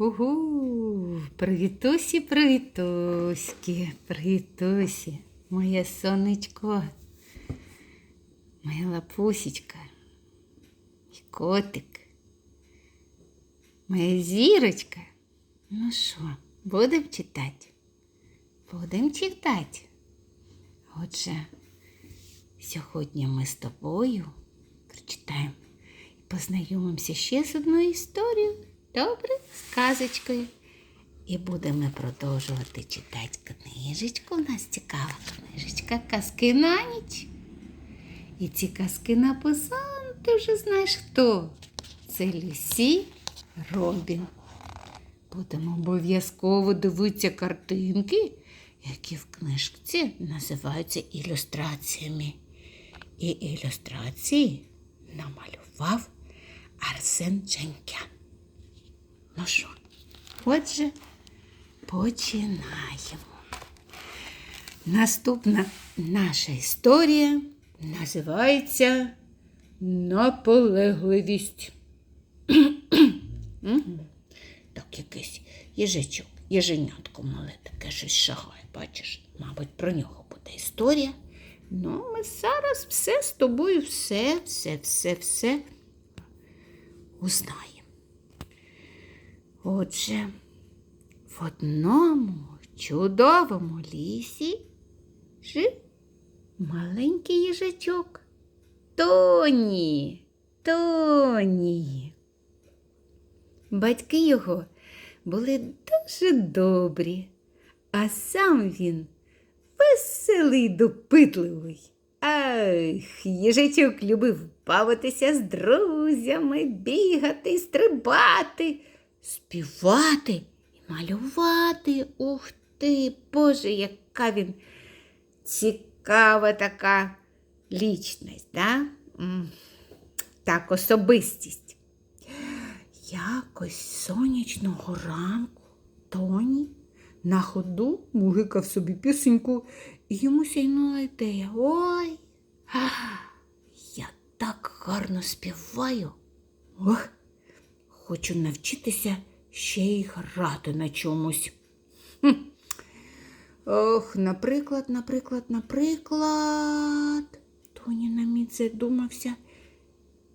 Угу, привітусі, привітуськи, привітусі, моє сонечко, моя лапусечка, і котик, моя зірочка. Ну що, будемо читати? Будемо читати. Отже, сьогодні ми з тобою прочитаємо і познайомимося ще з одною історією. Добре, сказочкою. І будемо продовжувати читати книжечку. У нас цікава книжечка Казки на ніч. І ці казки написав, ти вже знаєш хто. Це Люсі Робін. Будемо обов'язково дивитися картинки, які в книжці називаються ілюстраціями. І ілюстрації намалював Арсен Дженкян. Ну що, отже, починаємо. Наступна наша історія називається Наполегливість. Так, якийсь їжачок, їженятко мале таке щось шагає, бачиш, мабуть, про нього буде історія. Ну, ми зараз все з тобою, все, все, все, все узнаємо. Отже, в одному чудовому лісі жив маленький їжачок. Тоні, Тоні. Батьки його були дуже добрі, а сам він веселий, допитливий. Ах, їжачок любив бавитися з друзями, бігати, стрибати, співати і малювати. Ух ти, Боже, яка він цікава така лічність, да? Так, особистість. Якось сонячного ранку Тоні на ходу мугикав собі пісеньку, і йому сяйнула ідея. Ой, я так гарно співаю. Ох, хочу навчитися ще й грати на чомусь. Хм. Ох, наприклад, наприклад, наприклад. Тоні на мить задумався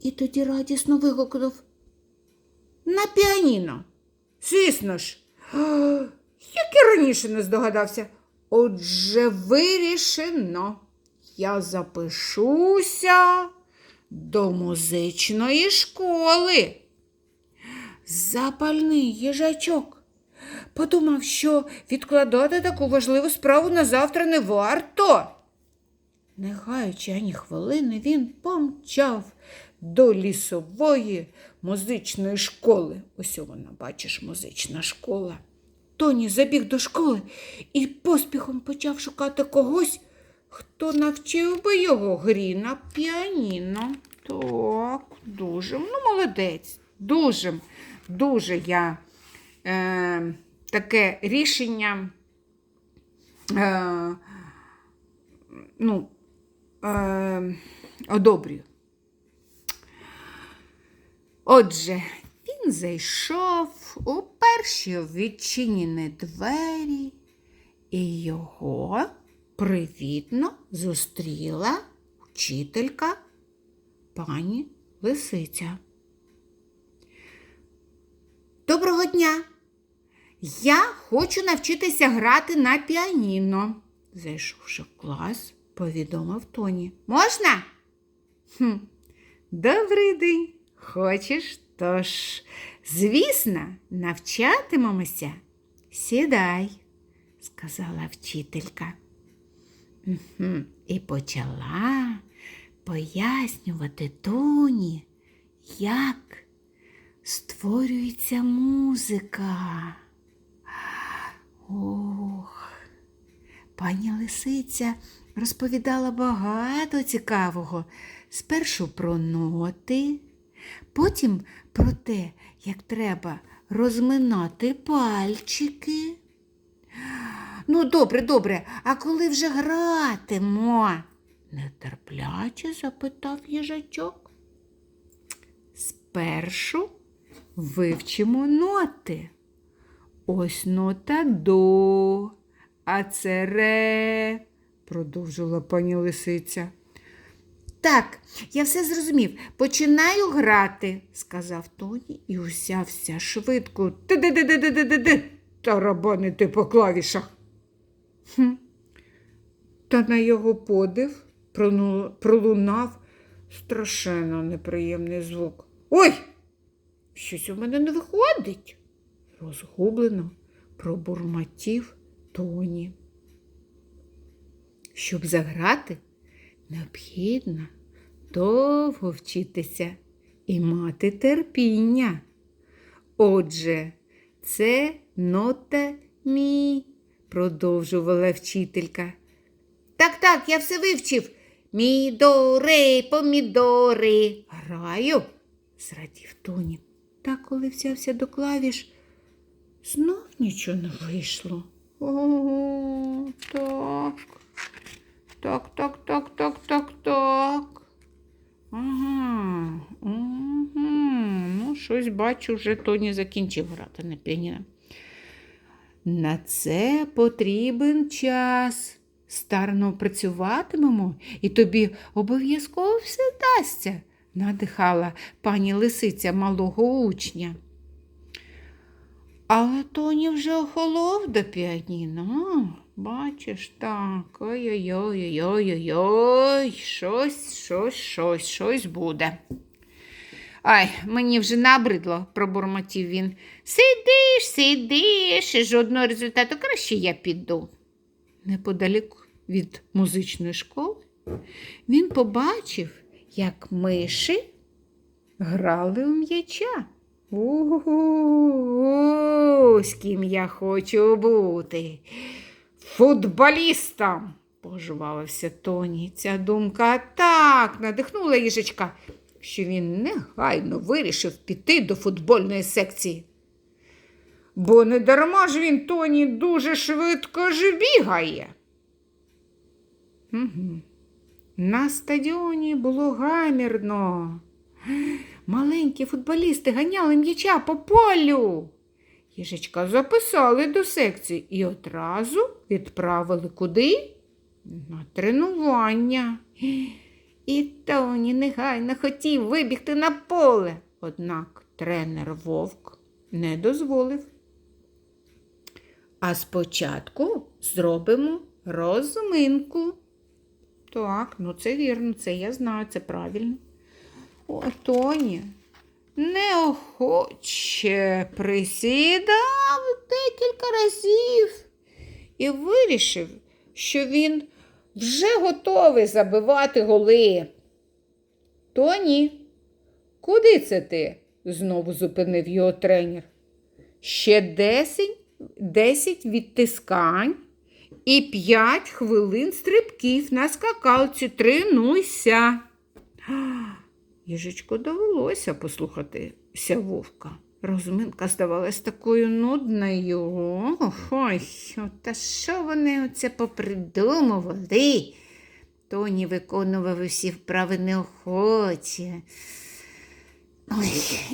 і тоді радісно вигукнув. На піаніно. Звісно ж. Як і раніше не здогадався. Отже, вирішено. Я запишуся до музичної школи. Запальний їжачок. Подумав, що відкладати таку важливу справу на завтра не варто. Не гаючи ані хвилини, він помчав до лісової музичної школи. Ось вона, бачиш, музична школа. Тоні забіг до школи і поспіхом почав шукати когось, хто навчив би його грі на піаніно. Так, дуже, ну, молодець, дуже, дуже я е, таке рішення. Е, ну, е, одобрюю. Отже, він зайшов у перші відчинені двері, і його привітно зустріла вчителька пані Лисиця. Доброго дня! Я хочу навчитися грати на піаніно, зайшовши в клас, повідомив Тоні. Можна? Хм, Добрий день. Хочеш? Тож, звісно, навчатимемося. Сідай, сказала вчителька. Угу. І почала пояснювати Тоні, як створюється музика. Ох, пані Лисиця розповідала багато цікавого. Спершу про ноти, потім про те, як треба розминати пальчики. Ну, добре, добре, а коли вже гратимо? нетерпляче запитав їжачок. Спершу вивчимо ноти. Ось нота до, а це ре, продовжила пані лисиця. Так, я все зрозумів. Починаю грати, сказав Тоні і усявся швидко. Ти-ди-ди-ди-ди-ди-ди, тарабанити по клавішах. Хм. Та на його подив пролунав страшенно неприємний звук. Ой! Щось у мене не виходить, розгублено пробурмотів Тоні. Щоб заграти, необхідно довго вчитися і мати терпіння. Отже, це нота мі, продовжувала вчителька. Так, так, я все вивчив. Мідори, помідори. Граю, зрадів Тоні. Та коли взявся до клавіш, знов нічого не вийшло. О, так. Так, так, так, так, так, так. Ага. Угу. Ну, щось бачу, вже Тоні закінчив грати на піаніно. На це потрібен час. Старно працюватимемо, і тобі обов'язково все вдасться, надихала пані лисиця малого учня. Але Тоні вже охолов до піаніно. Бачиш, так. Ой-ой-ой-ой-ой-ой. Щось, щось, щось, щось буде. Ай, мені вже набридло, пробурмотів він. Сидиш, сидиш, і жодного результату краще я піду. Неподалік від музичної школи він побачив, як миші грали у м'яча. Ого, з ким я хочу бути. Футболістом, пожвавився Тоні. Ця думка так надихнула їжачка, що він негайно вирішив піти до футбольної секції. Бо не дарма ж він Тоні дуже швидко ж бігає. Угу. На стадіоні було гамірно. Маленькі футболісти ганяли м'яча по полю. Їжачка записали до секції і одразу відправили куди? На тренування. І Тоні негайно хотів вибігти на поле. Однак тренер Вовк не дозволив. А спочатку зробимо розминку. Так, ну це вірно, це я знаю, це правильно. О, Тоні неохоче присідав декілька разів і вирішив, що він вже готовий забивати голи. Тоні, куди це ти? знову зупинив його тренер. Ще десять, відтискань і п'ять хвилин стрибків на скакалці. Тренуйся. Їжечко довелося послухатися вовка. Розминка здавалась такою нудною. Ой, та що вони оце попридумували? Тоні виконував усі вправи неохоче. Ой,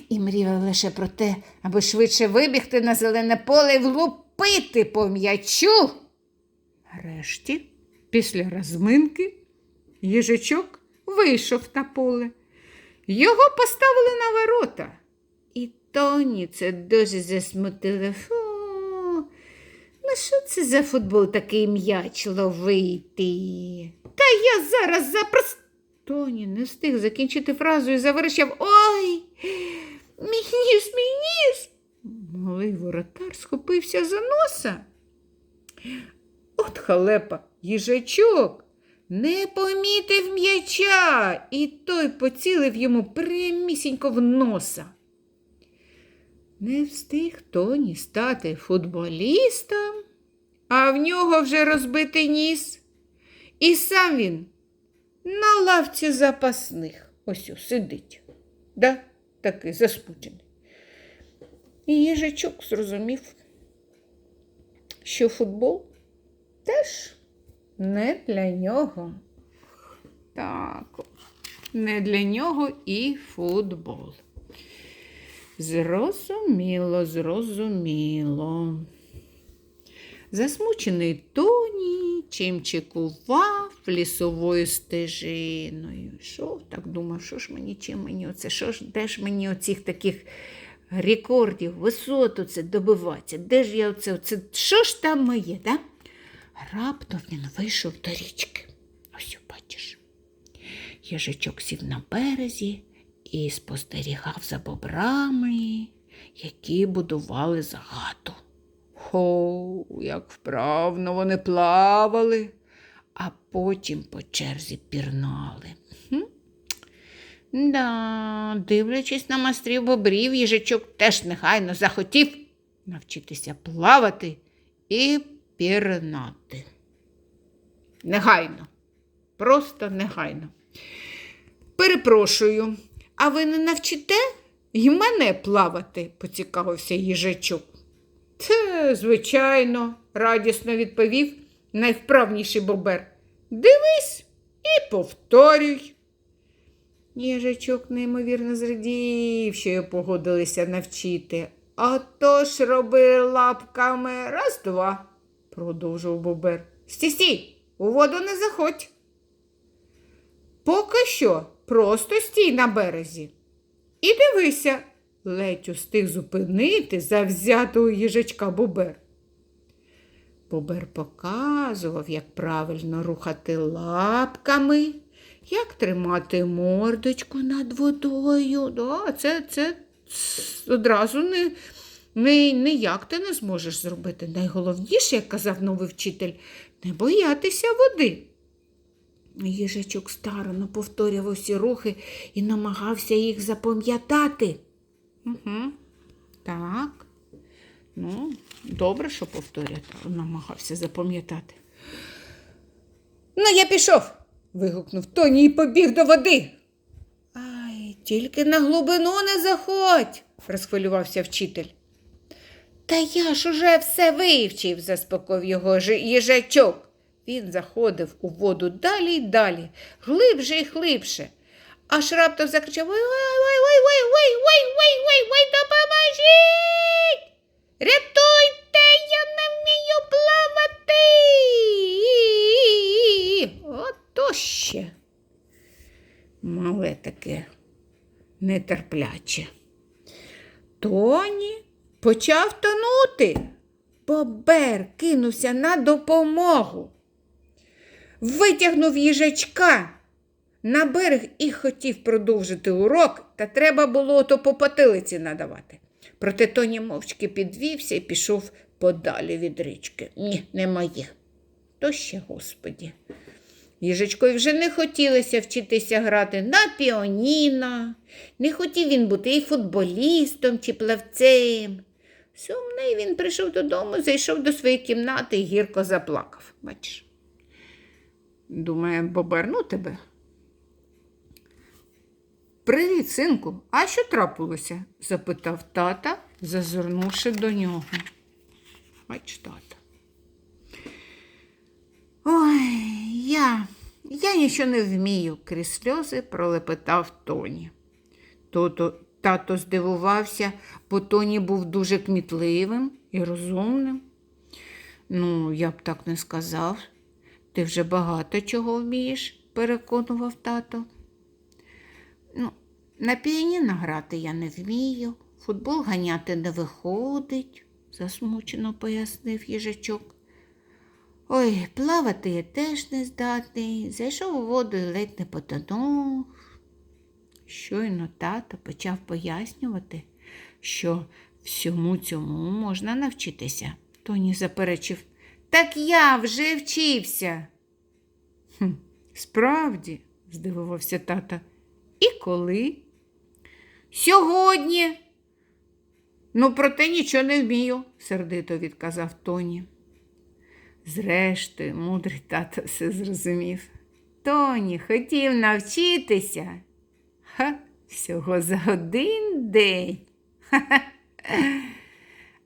і мріяв лише про те, аби швидше вибігти на зелене поле і влупити по м'ячу. Нарешті, після розминки, їжачок вийшов на поле. Його поставили на ворота. І Тоні це дуже засмутило. Фу, ну що це за футбол такий м'яч ловити? Та я зараз запрос. Тоні не встиг закінчити фразу і заверещав Ой, мій ніс, мій ніс. Малий воротар схопився за носа. От халепа, їжачок не помітив м'яча, і той поцілив йому прямісінько в носа. Не встиг Тоні стати футболістом, а в нього вже розбитий ніс. І сам він на лавці запасних ось сидить. Да? Такий заспучений. І їжачок зрозумів, що футбол теж не для нього. Так, не для нього і футбол. Зрозуміло, зрозуміло. Засмучений Тоні чимчикував лісовою стежиною. Йшов, так думав, що ж мені, чим мені оце, що ж, де ж мені оцих таких рекордів, висот оце добиватися, де ж я оце, оце, що ж там моє, да? Раптом він вийшов до річки. Ось бачиш. Їжачок сів на березі і спостерігав за бобрами, які будували загату. Хо, як вправно вони плавали, а потім по черзі пірнали. Хм? Да, дивлячись на мастрів бобрів, їжачок теж негайно захотів навчитися плавати і пірнати. Негайно, просто негайно. Перепрошую, а ви не навчите й мене плавати? поцікавився їжачок. Це, звичайно, радісно відповів найвправніший бобер. Дивись і повторюй. Їжачок неймовірно зрадів, що його погодилися навчити. А то ж роби лапками раз, два, продовжував бобер. Стій, стій, у воду не заходь. Поки що просто стій на березі. І дивися, ледь устиг зупинити завзятого їжачка Бобер. Бобер показував, як правильно рухати лапками, як тримати мордочку над водою. Да, це, це одразу не, ніяк ти не зможеш зробити. Найголовніше, як казав новий вчитель, не боятися води. Їжачок старано повторював всі рухи і намагався їх запам'ятати. Угу. Так. Ну, добре, що повторювати, намагався запам'ятати. Ну, я пішов. вигукнув Тоні і побіг до води. Ай, тільки на глибину не заходь, розхвилювався вчитель. Та я ж уже все вивчив, заспокоїв його їжачок. Він заходив у воду далі й далі, глибше й глибше. Аж раптом закричав Ой, ой, ой, ой, ой, ой, ой, ой, ой, ой, допоможіть! Рятуйте, я не вмію плавати. Ото ще. Мале таке нетерпляче. Тоні почав тонути. Бобер кинувся на допомогу. Витягнув їжачка на берег і хотів продовжити урок, та треба було ото по потилиці надавати. Проте Тоні мовчки підвівся і пішов подалі від річки. Ні, не моє. То ще, господі. Їжачкові вже не хотілося вчитися грати на піаніно, не хотів він бути і футболістом чи плавцем. Сумний він прийшов додому, зайшов до своєї кімнати і гірко заплакав. Бачиш. Думає, бобер, ну тебе. Привіт, синку, а що трапилося? запитав тата, зазирнувши до нього. Бач, тата. Ой, я, я нічого не вмію, крізь сльози пролепетав Тоні. Тато здивувався, бо Тоні був дуже кмітливим і розумним. Ну, я б так не сказав. Ти вже багато чого вмієш, переконував тато. Ну, на піаніно грати я не вмію, футбол ганяти не виходить, засмучено пояснив їжачок. Ой, плавати я теж не здатний, зайшов у воду і ледь не потонув. Щойно тато почав пояснювати, що всьому цьому можна навчитися. Тоні заперечив. Так я вже вчився. Хм, справді, здивувався тата. І коли? Сьогодні. Ну, проте нічого не вмію, сердито відказав Тоні. Зрештою, мудрий тато все зрозумів. Тоні хотів навчитися. Всього за один день.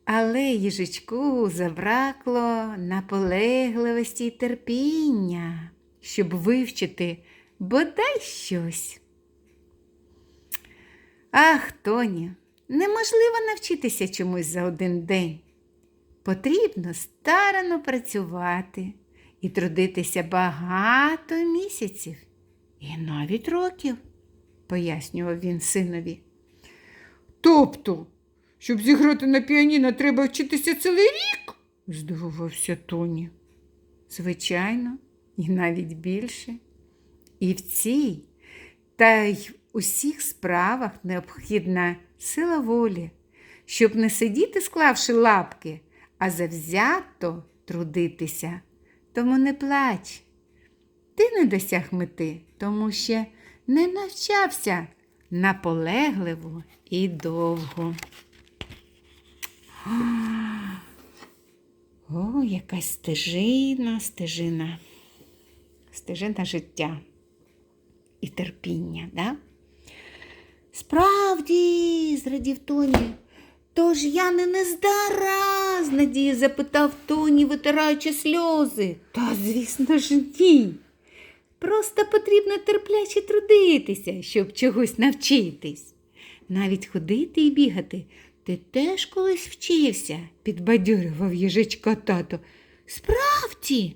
Але їжачку забракло наполегливості й терпіння, щоб вивчити бодай щось. Ах, Тоні, неможливо навчитися чомусь за один день. Потрібно старано працювати і трудитися багато місяців і навіть років, пояснював він синові. Тобто, щоб зіграти на піаніно, треба вчитися цілий рік? здивувався Тоні. Звичайно, і навіть більше. І в цій та й в усіх справах необхідна сила волі, щоб не сидіти, склавши лапки, а завзято трудитися. Тому не плач. Ти не досяг мети, тому ще не навчався наполегливо і довго. О, якась стежина, стежина, стежина життя і терпіння, да? Справді, зрадів Тоні. Тож я не нездара, з надією запитав Тоні, витираючи сльози. Та, звісно ж, ні. Просто потрібно терпляче трудитися, щоб чогось навчитись. Навіть ходити і бігати ти теж колись вчився, підбадьорював їжачка тато. Справді,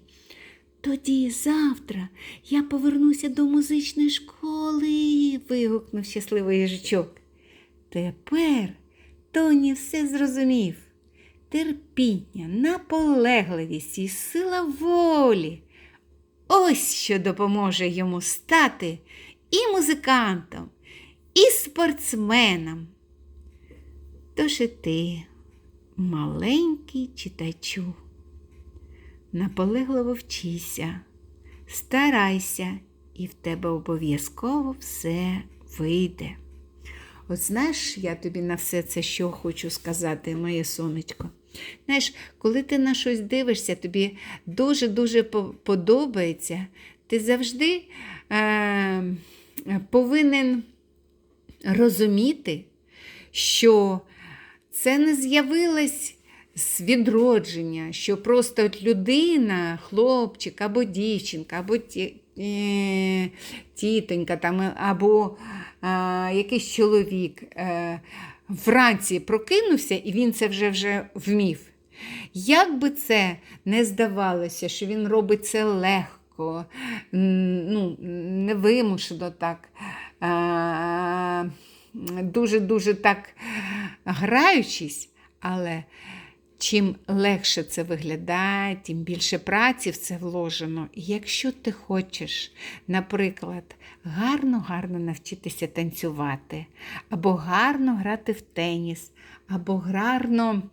тоді завтра я повернуся до музичної школи, вигукнув щасливий їжачок. Тепер Тоні все зрозумів. Терпіння, наполегливість і сила волі. Ось що допоможе йому стати і музикантом, і спортсменом. Тож і ти, маленький читачу, наполегливо вчися, старайся, і в тебе обов'язково все вийде. От знаєш, я тобі на все це що хочу сказати, моє сонечко. Знаєш, коли ти на щось дивишся, тобі дуже-дуже подобається, ти завжди е, повинен розуміти, що це не з'явилось з відродження, що просто от людина, хлопчик або дівчинка, або ті, е, тітонька, там, або якийсь чоловік е, вранці прокинувся і він це вже вже вмів. Як би це не здавалося, що він робить це легко, ну, невимушено так, е, дуже-дуже так граючись, але чим легше це виглядає, тим більше праці в це вложено. І якщо ти хочеш, наприклад, гарно-гарно навчитися танцювати, або гарно грати в теніс, або гарно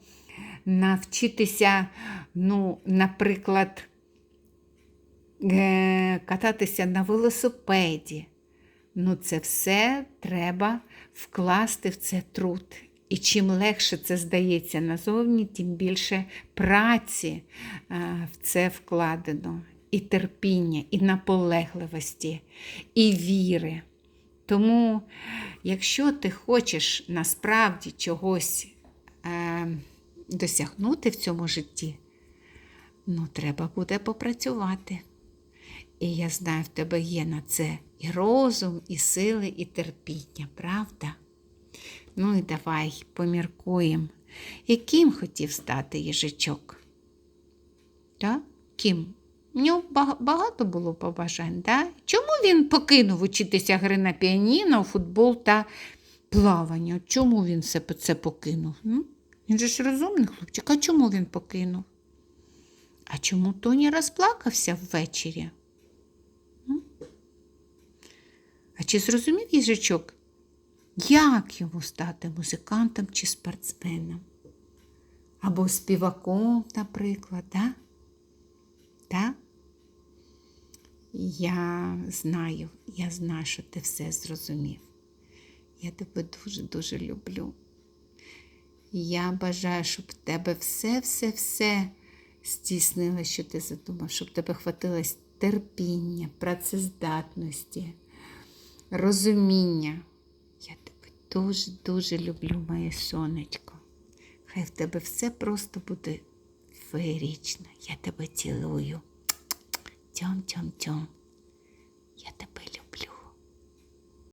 навчитися, ну, наприклад, е, кататися на велосипеді. Ну, це все треба вкласти в це труд. І чим легше це здається назовні, тим більше праці е, в це вкладено, і терпіння, і наполегливості, і віри. Тому, якщо ти хочеш насправді чогось е, досягнути в цьому житті, ну, треба буде попрацювати. І я знаю, в тебе є на це і розум, і сили, і терпіння, правда? Ну і давай поміркуємо, яким хотів стати їжачок? Так? Ким? В нього багато було побажань, да? Чому він покинув учитися гри на піаніно, футбол та плавання? Чому він це покинув? м? Він же ж розумний хлопчик, а чому він покинув? А чому Тоні розплакався ввечері? А чи зрозумів їжачок, як йому стати музикантом чи спортсменом? Або співаком, наприклад, да? Да? Я знаю, я знаю, що ти все зрозумів. Я тебе дуже-дуже люблю. Я бажаю, щоб в тебе все-все-все здійснилося, що ти задумав, щоб тебе хватилось терпіння, працездатності, розуміння. Дуже-дуже люблю, моє сонечко. Хай в тебе все просто буде феєрично. Я тебе цілую. Тьом-тьом-тьом.